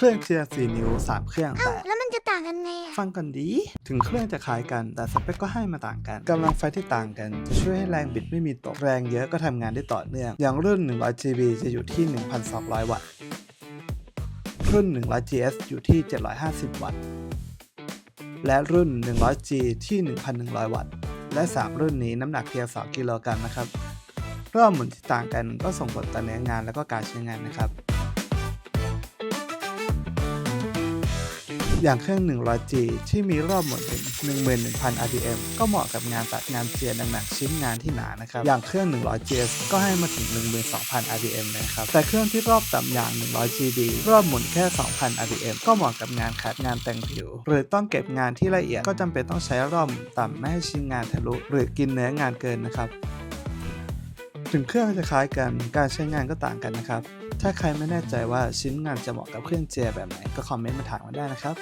เครื่อง TRC นิ้ว3เครื่องเอ้าแต่ แล้วมันจะต่างกันไงอะฟังกันดี ถึงเครื่องจะคล้ายกัน แต่สเปคก็ให้มาต่างกันกำลังไฟที่ต่างกัน จะช่วยให้แรงบิดไม่มีตก แรงเยอะก็ทำงานได้ต่อเนื่อง อย่างรุ่น 100 GB จะอยู่ที่ 1,200 วัตต์ รุ่น 100 GS อยู่ที่ 750 วัตต์ และรุ่น 100G ที่ 1,100 วัตต์ และ 3 รุ่นนี้น้ำหนักเพียง2กิโลกรัมนะครับรอบหมุนที่ต่างกันก็ส่งผลต่อเนื้องานและก็การใช้งานนะครับ อย่างเครื่อง 100G ที่มีรอบหมุนถึง11,000 RPM ก็เหมาะกับงานตัดงานเจียนหนักๆชิ้นงานที่หนานะครับ อย่างเครื่อง 100GS ก็ให้มาถึง 12,000 RPM เลยครับ แต่เครื่องที่รอบต่ำอย่าง 100GB รอบหมุนแค่ 2,000 RPM ก็เหมาะกับงานขัดงานแต่งผิว หรือต้องเก็บงานที่ละเอียดก็จำเป็นต้องใช้รอบหมุนต่ำไม่ให้ชิ้นงานทะลุ หรือกินเนื้องานเกินนะครับ ถึงเครื่องจะคล้ายกัน การใช้งานก็ต่างกันนะครับ ถ้าใครไม่แน่ใจว่าชิ้นงานจะเหมาะกับเครื่องเจแบบไหนก็คอมเมนต์มาถามมาได้นะครับ